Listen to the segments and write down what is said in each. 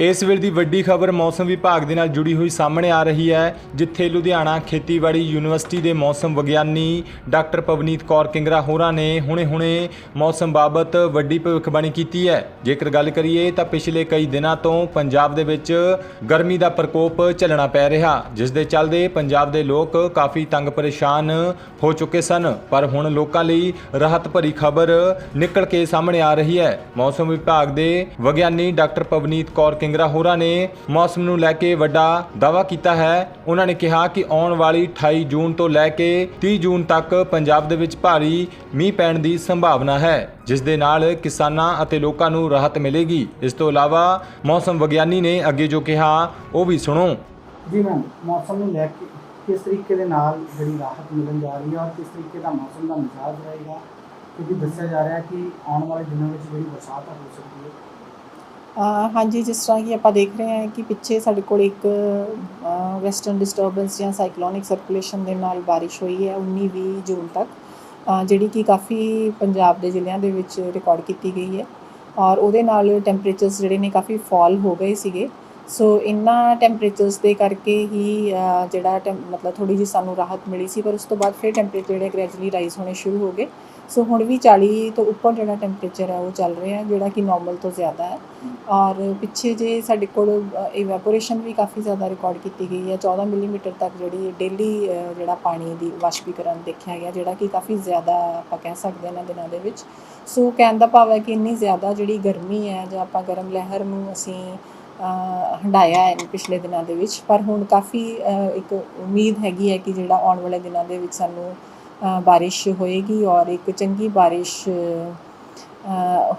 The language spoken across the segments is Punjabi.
ਇਸ ਵੇਲੇ ਦੀ ਵੱਡੀ ਖਬਰ ਮੌਸਮ ਵਿਭਾਗ ਦੇ ਨਾਲ ਜੁੜੀ ਹੋਈ ਸਾਹਮਣੇ ਆ ਰਹੀ ਹੈ, ਜਿੱਥੇ ਲੁਧਿਆਣਾ ਖੇਤੀਬਾੜੀ ਯੂਨੀਵਰਸਿਟੀ ਦੇ ਮੌਸਮ ਵਿਗਿਆਨੀ ਡਾਕਟਰ ਪਵਨੀਤ ਕੌਰ ਕਿੰਗਰਾ ਹੋਰਾਂ ਨੇ ਹੁਣੇ-ਹੁਣੇ ਮੌਸਮ ਬਾਬਤ ਵੱਡੀ ਭਵਿੱਖਬਾਣੀ ਕੀਤੀ ਹੈ। ਜੇਕਰ ਗੱਲ ਕਰੀਏ ਤਾਂ ਪਿਛਲੇ ਕਈ ਦਿਨਾਂ ਤੋਂ ਪੰਜਾਬ ਦੇ ਵਿੱਚ ਗਰਮੀ ਦਾ ਪ੍ਰਕੋਪ ਝੱਲਣਾ ਪੈ ਰਿਹਾ। ਜਿਸ ਦੇ ਚੱਲਦੇ ਪੰਜਾਬ ਦੇ ਲੋਕ ਕਾਫੀ ਤੰਗ ਪਰੇਸ਼ਾਨ ਹੋ ਚੁੱਕੇ ਸਨ। ਪਰ ਹੁਣ ਲੋਕਾਂ ਲਈ ਰਾਹਤ ਭਰੀ ਖਬਰ ਨਿਕਲ ਕੇ ਸਾਹਮਣੇ ਆ ਰਹੀ ਹੈ। ਮੌਸਮ ਵਿਭਾਗ ਦੇ ਵਿਗਿਆਨੀ ਡਾਕਟਰ ਪਵਨੀਤ ਕੌਰ ਕਿੰਗਰਾ ਹੋਰਾਂ ਨੇ ਮੌਸਮ ਨੂੰ ਲੈ ਕੇ ਵੱਡਾ ਦਾਅਵਾ ਕੀਤਾ ਹੈ। ਉਹਨਾਂ ਨੇ ਕਿਹਾ ਕਿ ਆਉਣ ਵਾਲੀ 28 ਜੂਨ ਤੋਂ ਲੈ ਕੇ 30 ਜੂਨ ਤੱਕ ਪੰਜਾਬ ਦੇ ਵਿੱਚ ਭਾਰੀ ਮੀਂਹ ਪੈਣ ਦੀ ਸੰਭਾਵਨਾ ਹੈ, ਜਿਸ ਦੇ ਨਾਲ ਕਿਸਾਨਾਂ ਅਤੇ ਲੋਕਾਂ ਨੂੰ ਰਾਹਤ ਮਿਲੇਗੀ। ਇਸ ਤੋਂ ਇਲਾਵਾ ਮੌਸਮ ਵਿਗਿਆਨੀ ਨੇ ਅੱਗੇ ਜੋ ਕਿਹਾ, ਉਹ ਵੀ ਸੁਣੋ। ਜੀ ਮੈਮ ਮੌਸਮ ਨੂੰ ਲੈ ਕੇ ਕਿਸ ਤਰੀਕੇ ਦੇ ਨਾਲ ਜਿਹੜੀ ਰਾਹਤ ਮਿਲਣ ਜਾ ਰਹੀ ਹੈ ਔਰ ਕਿਸ ਤਰੀਕੇ ਦਾ ਮੌਸਮ ਦਾ ਮਿਜਾਜ ਰਹੇਗਾ ਕਿਉਂਕਿ ਦੱਸਿਆ ਜਾ ਰਿਹਾ ਹੈ ਕਿ ਆਉਣ ਵਾਲੇ ਦਿਨਾਂ ਵਿੱਚ ਜਿਹੜੀ ਬਰਸਾਤ ਆ, ਹੋ ਸਕਦੀ ਹੈ। ਅਹ ਹਾਂਜੀ, ਜਿਸ ਤਰ੍ਹਾਂ ਕਿ ਆਪਾਂ ਦੇਖ ਰਹੇ ਹਾਂ ਕਿ ਪਿੱਛੇ ਸਾਡੇ ਕੋਲ ਇੱਕ ਵੈਸਟਰਨ ਡਿਸਟਰਬੈਂਸ ਜਾਂ ਸਾਈਕਲੋਨਿਕ ਸਰਕੂਲੇਸ਼ਨ ਦੇ ਨਾਲ ਬਾਰਿਸ਼ ਹੋਈ ਹੈ 19-20 ਜੂਨ ਤੱਕ ਜਿਹੜੀ ਕਿ ਕਾਫੀ ਪੰਜਾਬ ਦੇ ਜ਼ਿਲ੍ਹਿਆਂ ਦੇ ਵਿੱਚ ਰਿਕਾਰਡ ਕੀਤੀ ਗਈ ਹੈ ਔਰ ਉਹਦੇ ਨਾਲ ਟੈਂਪਰੇਚਰਸ ਜਿਹੜੇ ਨੇ ਕਾਫੀ ਫਾਲ ਹੋ ਗਏ ਸੀਗੇ। ਸੋ ਇਨ੍ਹਾਂ ਟੈਂਪਰੇਚਰਸ ਦੇ ਕਰਕੇ ਹੀ ਜਿਹੜਾ ਟੈਂਪ- ਮਤਲਬ ਥੋੜੀ ਜਿਹੀ ਸਾਨੂੰ ਰਾਹਤ ਮਿਲੀ ਸੀ, ਪਰ ਉਸ ਤੋਂ ਬਾਅਦ ਫਿਰ ਟੈਂਪਰੇਚਰ ਜਿਹੜੇ ਗ੍ਰੈਜੂਅਲੀ ਰਾਈਜ਼ ਹੋਣੇ ਸ਼ੁਰੂ ਹੋ ਗਏ। ਸੋ ਹੁਣ ਵੀ 40 ਤੋਂ ਉੱਪਰ ਜਿਹੜਾ ਟੈਂਪਰੇਚਰ ਹੈ ਉਹ ਚੱਲ ਰਿਹਾ, ਜਿਹੜਾ ਕਿ ਨਾਰਮਲ ਤੋਂ ਜ਼ਿਆਦਾ ਹੈ। ਔਰ ਪਿੱਛੇ ਜੇ ਸਾਡੇ ਕੋਲ ਇਵੈਪੋਰੇਸ਼ਨ ਵੀ ਕਾਫੀ ਜ਼ਿਆਦਾ ਰਿਕਾਰਡ ਕੀਤੀ ਗਈ ਹੈ। 14 ਮਿਲੀਮੀਟਰ ਤੱਕ ਜਿਹੜੀ ਡੇਲੀ ਜਿਹੜਾ ਪਾਣੀ ਦੀ ਵਾਸ਼ਪੀਕਰਨ ਦੇਖਿਆ ਗਿਆ, ਜਿਹੜਾ ਕਿ ਕਾਫੀ ਜ਼ਿਆਦਾ ਆਪਾਂ ਕਹਿ ਸਕਦੇ ਹਾਂ ਇਹਨਾਂ ਦਿਨਾਂ ਦੇ ਵਿੱਚ। ਸੋ ਕਹਿਣ ਦਾ ਭਾਵ ਹੈ ਕਿ ਇੰਨੀ ਜ਼ਿਆਦਾ ਜਿਹੜੀ ਗਰਮੀ ਹੈ, ਜਾਂ ਆਪਾਂ ਗਰਮ ਲਹਿਰ ਨੂੰ ਅਸੀਂ ਅਹ, ਹੰਢਾਇਆ ਹੈ ਪਿਛਲੇ ਦਿਨਾਂ ਦੇ ਵਿੱਚ। ਪਰ ਹੁਣ ਕਾਫੀ ਇੱਕ ਉਮੀਦ ਹੈਗੀ ਹੈ ਕਿ ਜਿਹੜਾ ਆਉਣ ਵਾਲੇ ਦਿਨਾਂ ਦੇ ਵਿੱਚ ਸਾਨੂੰ ਬਾਰਿਸ਼ ਹੋਏਗੀ ਔਰ ਇੱਕ ਚੰਗੀ ਬਾਰਿਸ਼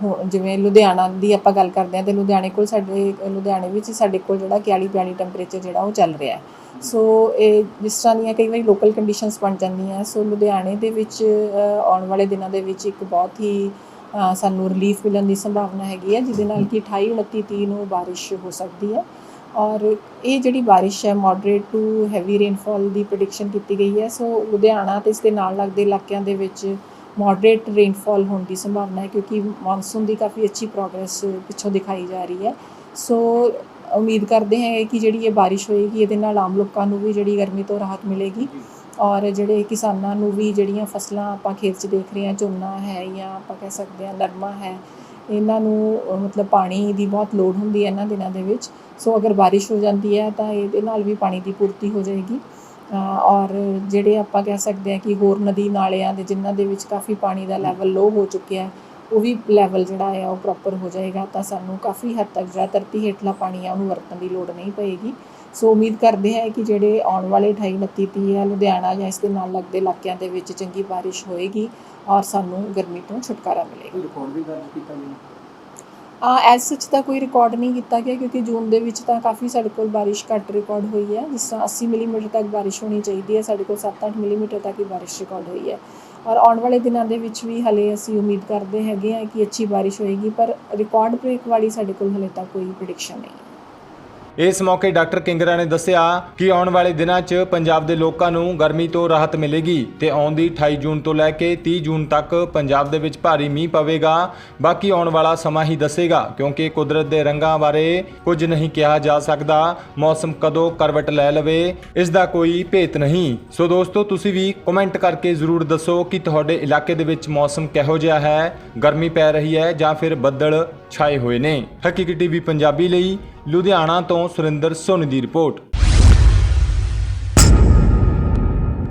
ਹੋ- ਜਿਵੇਂ ਲੁਧਿਆਣਾ ਦੀ ਆਪਾਂ ਗੱਲ ਕਰਦੇ ਹਾਂ ਤੇ ਲੁਧਿਆਣੇ ਕੋਲ ਸਾਡੇ ਲੁਧਿਆਣੇ ਵਿੱਚ ਸਾਡੇ ਕੋਲ ਜਿਹੜਾ 40 42 ਟੈਂਪਰੇਚਰ ਜਿਹੜਾ ਉਹ ਚੱਲ ਰਿਹਾ ਹੈ। ਸੋ ਇਹ ਜਿਸ ਤਰ੍ਹਾਂ ਦੀਆਂ ਕਈ ਵਾਰੀ ਲੋਕਲ ਕੰਡੀਸ਼ਨਸ ਬਣ ਜਾਂਦੀਆਂ ਸੋ ਲੁਧਿਆਣੇ ਦੇ ਵਿੱਚ ਆਉਣ ਵਾਲੇ ਦਿਨਾਂ ਦੇ ਵਿੱਚ ਇੱਕ ਬਹੁਤ ਹੀ ਸਾਨੂੰ ਰਿਲੀਫ ਮਿਲਣ ਦੀ ਸੰਭਾਵਨਾ ਹੈਗੀ ਹੈ, ਜਿਹਦੇ ਨਾਲ ਕਿ 28 29 30 ਨੂੰ ਬਾਰਿਸ਼ ਹੋ ਸਕਦੀ ਹੈ। ਔਰ ਇਹ ਜਿਹੜੀ ਬਾਰਿਸ਼ ਹੈ ਮੋਡਰੇਟ ਟੂ ਹੈਵੀ ਰੇਨਫਾਲ ਦੀ ਪ੍ਰੈਡਿਕਸ਼ਨ ਕੀਤੀ ਗਈ ਹੈ। ਸੋ ਲੁਧਿਆਣਾ ਤੇ ਇਸ ਦੇ ਨਾਲ ਲੱਗਦੇ ਇਲਾਕਿਆਂ ਦੇ ਵਿੱਚ ਮੋਡਰੇਟ ਰੇਨਫਾਲ ਹੋਣ ਦੀ ਸੰਭਾਵਨਾ ਹੈ, ਕਿਉਂਕਿ ਮੌਨਸੂਨ ਦੀ ਕਾਫੀ ਅੱਛੀ ਪ੍ਰੋਗਰੈਸ ਪਿੱਛੋਂ ਦਿਖਾਈ ਜਾ ਰਹੀ ਹੈ। ਸੋ ਉਮੀਦ ਕਰਦੇ ਹਾਂ ਕਿ ਜਿਹੜੀ ਇਹ ਬਾਰਿਸ਼ ਹੋਏਗੀ, ਇਹਦੇ ਨਾਲ ਆਮ ਲੋਕਾਂ ਨੂੰ ਵੀ ਜਿਹੜੀ ਗਰਮੀ ਤੋਂ ਰਾਹਤ ਮਿਲੇਗੀ। ਔਰ ਜਿਹੜੇ ਕਿਸਾਨਾਂ ਨੂੰ ਵੀ ਜਿਹੜੀਆਂ ਫਸਲਾਂ ਆਪਾਂ ਖੇਤ 'ਚ ਦੇਖ ਰਹੇ ਹਾਂ, ਝੋਨਾ ਹੈ ਜਾਂ ਆਪਾਂ ਕਹਿ ਸਕਦੇ ਹਾਂ ਨਰਮਾ ਹੈ, ਇਹਨਾਂ ਨੂੰ ਮਤਲਬ ਪਾਣੀ ਦੀ ਬਹੁਤ ਲੋੜ ਹੁੰਦੀ ਹੈ ਇਹਨਾਂ ਦਿਨਾਂ ਦੇ ਵਿੱਚ। ਸੋ ਅਗਰ ਬਾਰਿਸ਼ ਹੋ ਜਾਂਦੀ ਹੈ ਤਾਂ ਇਹਦੇ ਨਾਲ ਵੀ ਪਾਣੀ ਦੀ ਪੂਰਤੀ ਹੋ ਜਾਏਗੀ। ਔਰ ਜਿਹੜੇ ਆਪਾਂ ਕਹਿ ਸਕਦੇ ਹਾਂ ਕਿ ਹੋਰ ਨਦੀ ਨਾਲਿਆਂ ਦੇ ਜਿਨ੍ਹਾਂ ਦੇ ਵਿੱਚ ਕਾਫੀ ਪਾਣੀ ਦਾ ਲੈਵਲ ਲੋ ਹੋ ਚੁੱਕਿਆ ਹੈ, ਉਹ ਵੀ ਲੈਵਲ ਜਿਹੜਾ ਹੈ ਉਹ ਪ੍ਰੋਪਰ ਹੋ ਜਾਏਗਾ ਤਾਂ ਸਾਨੂੰ ਕਾਫੀ ਹੱਦ ਤੱਕ ਜਿਹੜਾ ਧਰਤੀ ਹੇਠਲਾ ਪਾਣੀ ਆ, ਉਹਨੂੰ ਵਰਤਣ ਦੀ ਲੋੜ ਨਹੀਂ ਪਏਗੀ। ਸੋ ਉਮੀਦ ਕਰਦੇ ਹਾਂ ਕਿ ਜਿਹੜੇ ਆਉਣ ਵਾਲੇ 28 29 30 ਹੈ ਲੁਧਿਆਣਾ ਜਾਂ ਇਸ ਦੇ ਨਾਲ ਲੱਗਦੇ ਇਲਾਕਿਆਂ ਦੇ ਵਿੱਚ ਚੰਗੀ ਬਾਰਿਸ਼ ਹੋਏਗੀ ਔਰ ਸਾਨੂੰ ਗਰਮੀ ਤੋਂ ਛੁਟਕਾਰਾ ਮਿਲੇਗਾ। ਰਿਕਾਰਡ ਵੀ ਦਰਜ ਕੀਤਾ ਗਿਆ? ਆ ਐਸ ਸੱਚ ਤਾਂ ਕੋਈ ਰਿਕਾਰਡ ਨਹੀਂ ਕੀਤਾ ਗਿਆ ਕਿਉਂਕਿ ਜੂਨ ਦੇ ਵਿੱਚ ਤਾਂ ਕਾਫੀ ਸਾਡੇ ਕੋਲ ਬਾਰਿਸ਼ ਘੱਟ ਰਿਕਾਰਡ ਹੋਈ ਹੈ ਜਿਸ ਤਰ੍ਹਾਂ 80 ਮਿਲੀਮੀਟਰ ਤੱਕ ਬਾਰਿਸ਼ ਹੋਣੀ ਚਾਹੀਦੀ ਹੈ ਸਾਡੇ ਕੋਲ 7-8 ਮਿਲੀਮੀਟਰ ਤੱਕ ਹੀ ਬਾਰਿਸ਼ ਰਿਕਾਰਡ ਹੋਈ ਹੈ। ਔਰ ਆਉਣ ਵਾਲੇ ਦਿਨਾਂ ਦੇ ਵਿੱਚ ਵੀ ਹਲੇ ਅਸੀਂ ਉਮੀਦ ਕਰਦੇ ਹੈਗੇ ਹਾਂ ਕਿ ਅੱਛੀ ਬਾਰਿਸ਼ ਹੋਏਗੀ ਪਰ ਰਿਕਾਰਡ ਬ੍ਰੇਕ ਵਾਲੀ ਸਾਡੇ ਕੋਲ ਹਲੇ ਤੱਕ ਕੋਈ ਪ੍ਰੈਡਿਕਸ਼ਨ ਨਹੀਂ ਹੈ। ਇਸ ਮੌਕੇ ਡਾਕਟਰ ਕਿੰਗਰਾ ਨੇ ਦੱਸਿਆ ਕਿ ਆਉਣ ਵਾਲੇ ਦਿਨਾਂ 'ਚ ਪੰਜਾਬ ਦੇ ਲੋਕਾਂ ਨੂੰ ਗਰਮੀ ਤੋਂ ਰਾਹਤ ਮਿਲੇਗੀ ਤੇ ਆਉਂਦੀ 28 ਜੂਨ ਤੋਂ ਲੈ ਕੇ 30 ਜੂਨ ਤੱਕ ਪੰਜਾਬ ਦੇ ਵਿੱਚ ਭਾਰੀ ਮੀਂਹ ਪਵੇਗਾ। ਬਾਕੀ ਆਉਣ ਵਾਲਾ ਸਮਾਂ ਹੀ ਦੱਸੇਗਾ, ਕਿਉਂਕਿ ਕੁਦਰਤ ਦੇ ਰੰਗਾਂ ਬਾਰੇ ਕੁਝ ਨਹੀਂ ਕਿਹਾ ਜਾ ਸਕਦਾ। ਮੌਸਮ ਕਦੋਂ ਕਰਵਟ ਲੈ ਲਵੇ, ਇਸ ਦਾ ਕੋਈ ਭੇਤ ਨਹੀਂ। ਸੋ ਦੋਸਤੋ, ਤੁਸੀਂ ਵੀ ਕਮੈਂਟ ਕਰਕੇ ਜ਼ਰੂਰ ਦੱਸੋ ਕਿ ਤੁਹਾਡੇ ਇਲਾਕੇ ਦੇ ਵਿੱਚ ਮੌਸਮ ਕਿਹੋ ਜਿਹਾ ਹੈ? ਗਰਮੀ ਪੈ ਰਹੀ ਹੈ ਜਾਂ ਫਿਰ ਬੱਦਲ ਛਾਏ ਹੋਏ ਨੇ। ਹਕੀਕੀ ਟੀਵੀ ਪੰਜਾਬੀ ਲਈ ਲੁਧਿਆਣਾ ਤੋਂ ਸੁਰਿੰਦਰ ਸੋਨੀ ਦੀ ਰਿਪੋਰਟ।